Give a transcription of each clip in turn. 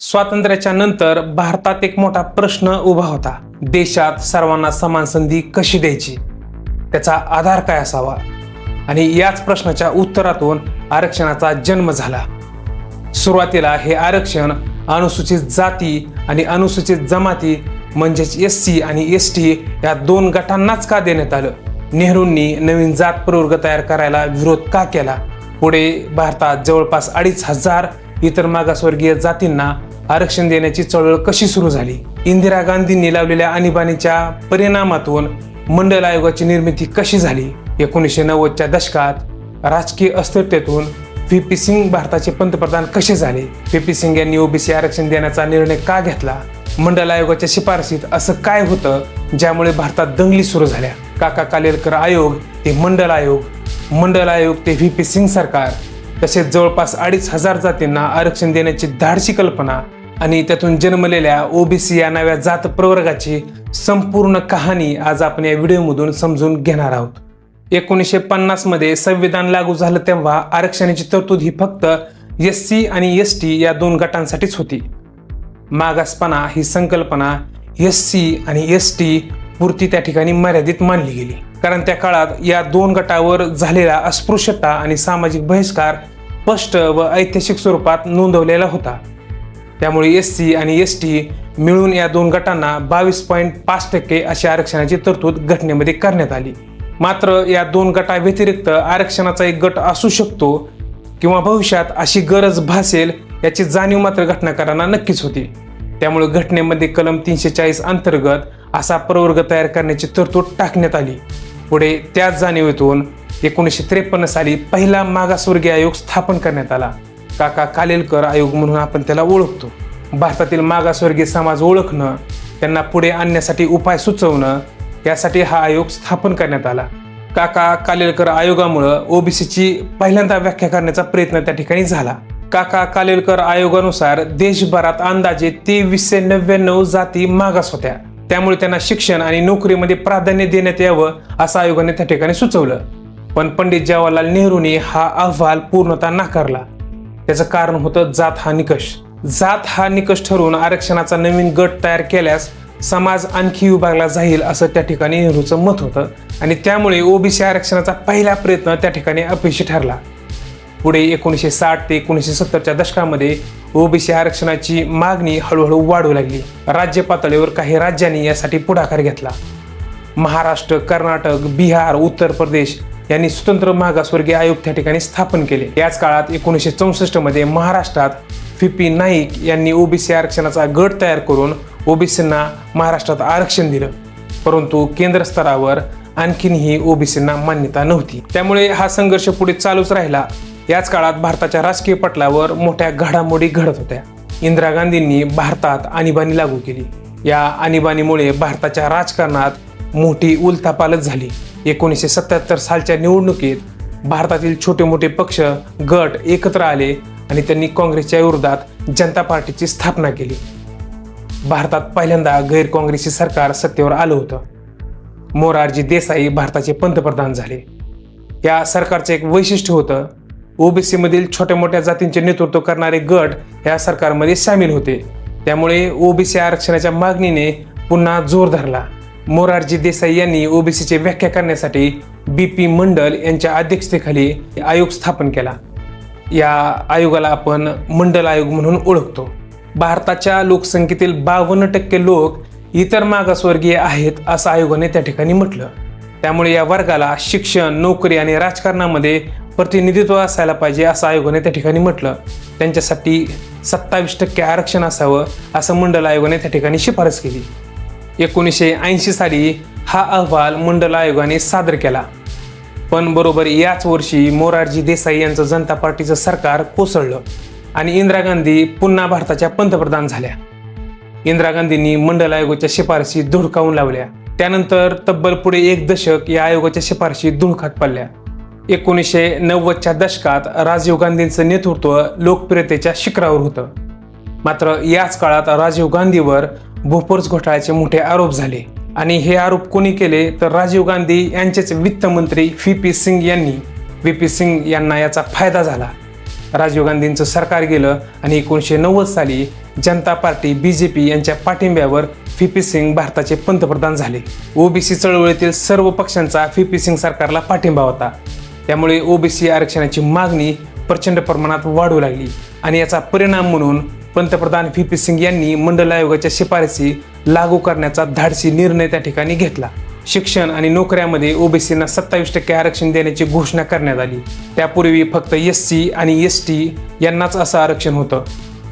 स्वातंत्र्याच्या नंतर भारतात एक मोठा प्रश्न उभा होता. देशात सर्वांना समान संधी कशी द्यायची? त्याचा आधार काय असावा? आणि याच प्रश्नाच्या उत्तरातून आरक्षणाचा जन्म झाला. सुरुवातीला हे आरक्षण अनुसूचित जाती आणि अनुसूचित जमाती म्हणजेच एस सी आणि एस टी या दोन गटांनाच का देण्यात आलं? नेहरूंनी नवीन जात प्रवर्ग तयार करायला विरोध का केला? पुढे भारतात जवळपास अडीच हजार इतर मागासवर्गीय जातींना आरक्षण देण्याची चळवळ कशी सुरू झाली? इंदिरा गांधींनी लावलेल्या आणीबाणीच्या परिणामातून मंडल आयोगाची निर्मिती कशी झाली? एकोणीसशे नव्वदच्या दशकात राजकीय अस्थिरतेतून व्ही. पी. सिंग भारताचे पंतप्रधान कसे झाले? व्ही. पी. सिंग यांनी ओबीसी आरक्षण देण्याचा निर्णय का घेतला? मंडल आयोगाच्या शिफारसीत असं काय होतं ज्यामुळे भारतात दंगली सुरू झाल्या? काका कालेलकर आयोग ते मंडल आयोग. मंडल आयोग ते व्ही. पी. सिंग सरकार. तसेच जवळपास अडीच हजार जातींना आरक्षण देण्याची धाडशी कल्पना आणि त्यातून जन्मलेल्या ओबीसी या नव्या जात प्रवर्गाची संपूर्ण कहाणी आज आपण या व्हिडिओमधून समजून घेणार आहोत. एकोणीसशे पन्नासमध्ये संविधान लागू झालं तेव्हा आरक्षणाची तरतूद ही फक्त एस सी आणि एस टी या दोन गटांसाठीच होती. मागासपणा ही संकल्पना एस सी आणि एस टी पुरती त्या ठिकाणी मर्यादित मानली गेली. कारण त्या काळात या दोन गटावर झालेला अस्पृश्यता आणि सामाजिक बहिष्कार स्पष्ट व ऐतिहासिक स्वरूपात नोंदवलेला होता. त्यामुळे एस सी आणि एस टी मिळून या दोन गटांना बावीस पॉईंट पाच टक्के अशी आरक्षणाची तरतूद घटनेमध्ये करण्यात आली. मात्र या दोन गटाव्यतिरिक्त आरक्षणाचा एक गट असू शकतो किंवा भविष्यात अशी गरज भासेल याची जाणीव मात्र घटनाकारांना नक्कीच होती. त्यामुळे घटनेमध्ये कलम तीनशे चाळीस अंतर्गत असा प्रवर्ग तयार करण्याची तरतूद टाकण्यात आली. पुढे त्याच जाणीवेतून एकोणीसशे त्रेपन्न साली पहिला मागासवर्गीय आयोग स्थापन करण्यात आला. काका कालेलकर आयोग म्हणून आपण त्याला ओळखतो. भारतातील मागासवर्गीय समाज ओळखणं त्यांना पुढे आणण्यासाठी उपाय सुचवणं यासाठी हा आयोग स्थापन करण्यात आला. काका कालेलकर आयोगामुळं ओबीसीची पहिल्यांदा व्याख्या करण्याचा प्रयत्न त्या ठिकाणी झाला. काका कालेलकर आयोगानुसार देशभरात अंदाजे तेवीसशे नव्याण्णव जाती मागास होत्या. त्यामुळे त्यांना शिक्षण आणि नोकरीमध्ये प्राधान्य देण्यात यावं असं आयोगाने त्या ठिकाणी सुचवलं. पण पंडित जवाहरलाल नेहरूंनी हा अहवाल पूर्णतः नाकारला. त्याचं कारण होतं जात हा निकष. जात हा निकष ठरवून आरक्षणाचा नवीन गट तयार केल्यास समाज आणखी विभागला जाईल असं त्या ठिकाणी नेहरूचं मत होतं. आणि त्यामुळे ओबीसी आरक्षणाचा पहिला प्रयत्न त्या ठिकाणी अपयशी ठरला. पुढे एकोणीसशे साठ ते एकोणीसशे सत्तरच्या दशकामध्ये ओबीसी आरक्षणाची मागणी हळूहळू वाढू लागली. राज्य पातळीवर काही राज्यांनी यासाठी पुढाकार घेतला. महाराष्ट्र कर्नाटक बिहार उत्तर प्रदेश यांनी स्वतंत्र मागासवर्गीय आयोग त्या ठिकाणी स्थापन केले. याच काळात एकोणीसशे चौसष्टमध्ये महाराष्ट्रात फिपी नाईक यांनी ओबीसी आरक्षणाचा गट तयार करून ओबीसींना महाराष्ट्रात आरक्षण दिलं. परंतु केंद्र स्तरावर आणखीनही ओबीसींना मान्यता नव्हती. त्यामुळे हा संघर्ष पुढे चालूच राहिला. याच काळात भारताच्या राजकीय पटलावर मोठ्या घडामोडी घडत होत्या. इंदिरा गांधींनी भारतात आणीबाणी लागू केली. या आणीबाणीमुळे भारताच्या राजकारणात मोठी उलथापालत झाली. एकोणीसशे सत्याहत्तर सालच्या निवडणुकीत भारतातील छोटे मोठे पक्ष गट एकत्र आले आणि त्यांनी काँग्रेसच्या विरोधात जनता पार्टीची स्थापना केली. भारतात पहिल्यांदा गैर काँग्रेसी सरकार सत्तेवर आलं होतं. मोरारजी देसाई भारताचे पंतप्रधान झाले. या सरकारचं एक वैशिष्ट्य होतं ओबीसी मधील छोट्या मोठ्या जातींचे नेतृत्व करणारे गट या सरकारमध्ये सामील होते. त्यामुळे ओबीसी आरक्षणाच्या मागणीने पुन्हा जोर धरला. मोरारजी देसाई यांनी ओबीसीची व्याख्या करण्यासाठी बी पी मंडल यांच्या अध्यक्षतेखाली आयोग स्थापन केला. या आयोगाला आपण मंडल आयोग म्हणून ओळखतो. भारताच्या लोकसंख्येतील बावन्न टक्के लोक इतर मागासवर्गीय आहेत असं आयोगाने त्या ठिकाणी म्हटलं. त्यामुळे या वर्गाला शिक्षण नोकरी आणि राजकारणामध्ये प्रतिनिधित्व असायला पाहिजे असं आयोगाने त्या ठिकाणी म्हटलं. त्यांच्यासाठी सत्तावीस टक्के आरक्षण असावं असं मंडल आयोगाने त्या ठिकाणी शिफारस केली. एकोणीसशे ऐंशी साली हा अहवाल मंडल आयोगाने सादर केला. पण बरोबर याच वर्षी मोरारजी देसाई यांचं जनता पार्टीचं सरकार कोसळलं आणि इंदिरा गांधी पुन्हा भारताच्या पंतप्रधान झाल्या. इंदिरा गांधींनी मंडल आयोगाच्या शिफारशी धुडकावून लावल्या. त्यानंतर तब्बल पुढे एक दशक या आयोगाच्या शिफारशी धुळखात पडल्या. एकोणीसशे नव्वदच्या दशकात राजीव गांधींचं नेतृत्व लोकप्रियतेच्या शिखरावर होतं. मात्र याच काळात राजीव गांधीवर भोपोर्स घोटाळ्याचे मोठे आरोप झाले. आणि हे आरोप कोणी केले तर राजीव गांधी यांचेच वित्तमंत्री व्ही पी सिंग यांनी. व्ही पी सिंग यांना याचा फायदा झाला. राजीव गांधींचं सरकार गेलं आणि एकोणीसशे नव्वद साली जनता पार्टी बी जे पी यांच्या पाठिंब्यावर व्ही सिंग भारताचे पंतप्रधान झाले. ओबीसी चळवळीतील सर्व पक्षांचा व्ही सिंग सरकारला पाठिंबा होता. त्यामुळे ओबीसी आरक्षणाची मागणी प्रचंड प्रमाणात वाढू लागली. आणि याचा परिणाम म्हणून पंतप्रधान व्ही पी सिंग यांनी मंडल आयोगाच्या शिफारसी लागू करण्याचा धाडसी निर्णय त्या ठिकाणी घेतला. शिक्षण आणि नोकऱ्यामध्ये ओबीसींना सत्तावीस टक्के आरक्षण देण्याची घोषणा करण्यात आली. त्यापूर्वी फक्त एस सी आणि एस टी यांनाच असं आरक्षण होतं.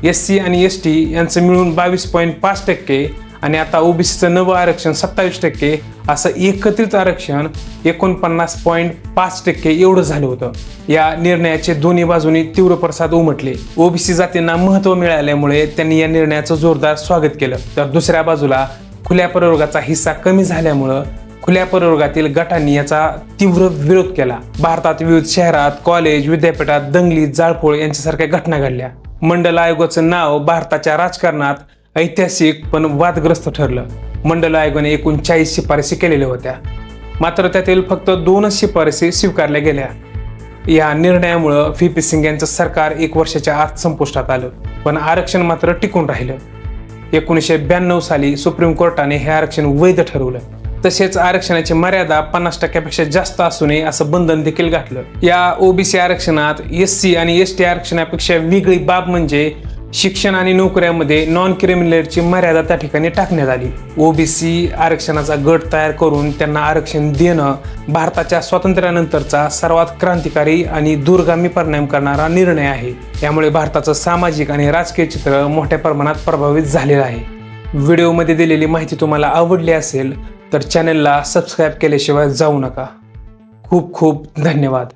एस सी आणि एस टी यांचं मिळून बावीस पॉईंट पाच टक्के आणि आता ओबीसीचं नवं आरक्षण सत्तावीस टक्के असं एकत्रित आरक्षण एकोणपन्नास पॉईंट पाच टक्के एवढं झालं होतं. या निर्णयाचे दोन्ही बाजूनी तीव्र प्रसाद उमटले. ओबीसी जातींना महत्त्व मिळाल्यामुळे त्यांनी या निर्णयाचं जोरदार स्वागत केलं. तर दुसऱ्या बाजूला खुल्या प्रयोगाचा हिस्सा कमी झाल्यामुळं खुल्या प्रवर्गातील गटांनी याचा तीव्र विरोध केला. भारतात विविध शहरात कॉलेज विद्यापीठात दंगली जाळपोळ यांच्यासारख्या घटना घडल्या. मंडल आयोगाचं नाव भारताच्या राजकारणात ऐतिहासिक पण वादग्रस्त ठरलं. मंडल आयोगाने एकूण चाळीस शिफारसी केलेल्या होत्या. मात्र त्यातील फक्त दोनच शिफारसी स्वीकारल्या गेल्या. या निर्णयामुळं व्ही पी सिंग यांचं सरकार एक वर्षाच्या आत संपुष्टात आलं पण आरक्षण मात्र टिकून राहिलं. एकोणीसशे ब्याण्णव साली सुप्रीम कोर्टाने हे आरक्षण वैध ठरवलं. तसेच आरक्षणाची मर्यादा पन्नास टक्क्यापेक्षा जास्त असू नये असं बंधन देखील घातलं. या ओबीसी आरक्षणात एस सी आणि एस टी आरक्षणापेक्षा वेगळी बाब म्हणजे शिक्षण आणि नोकऱ्यामध्ये नॉन क्रिमिनलची मर्यादा त्या ठिकाणी टाकण्यात आली. ओबीसी आरक्षणाचा गट तयार करून त्यांना आरक्षण देणं भारताच्या स्वातंत्र्यानंतरचा सर्वात क्रांतिकारी आणि दूरगामी परिणाम करणारा निर्णय आहे. यामुळे भारताचं सामाजिक आणि राजकीय चित्र मोठ्या प्रमाणात प्रभावित झालेलं आहे. व्हिडिओमध्ये दिलेली माहिती तुम्हाला आवडली असेल तर चॅनलला सबस्क्राईब केल्याशिवाय जाऊ नका. खूप खूप धन्यवाद.